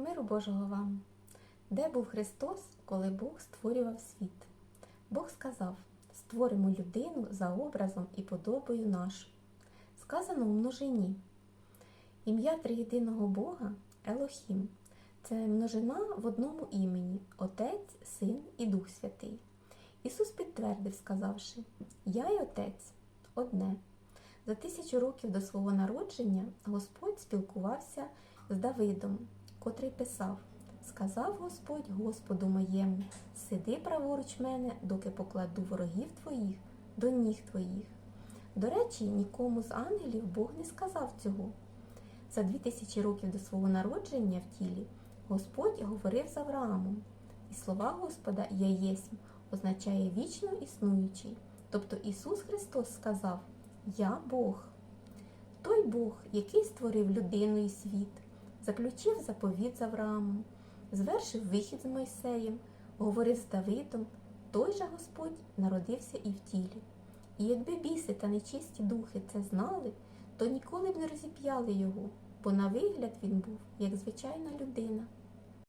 Миру Божого вам! Де був Христос, коли Бог створював світ? Бог сказав: створимо людину за образом і подобою нашу. Сказано у множині. Ім'я триєдиного Бога Елохім. Це множина в одному імені Отець, Син і Дух Святий. Ісус підтвердив, сказавши: Я й Отець одне. За тисячу років до свого народження Господь спілкувався з Давидом, котрий писав: Сказав Господь Господу моєму, сиди праворуч мене, доки покладу ворогів твоїх до ніг твоїх. До речі, нікому з ангелів Бог не сказав цього. За дві тисячі років до свого народження в тілі Господь говорив з Авраамом, і слова Господа Я єсмь означає вічно існуючий. Тобто Ісус Христос сказав Я Бог. Той Бог, який створив людину і світ, заключив заповіт з Авраамом, звершив вихід з Мойсеєм, говорив з Давидом, той же Господь народився і в тілі. І якби біси та нечисті духи це знали, то ніколи б не розіп'яли його, бо на вигляд він був як звичайна людина.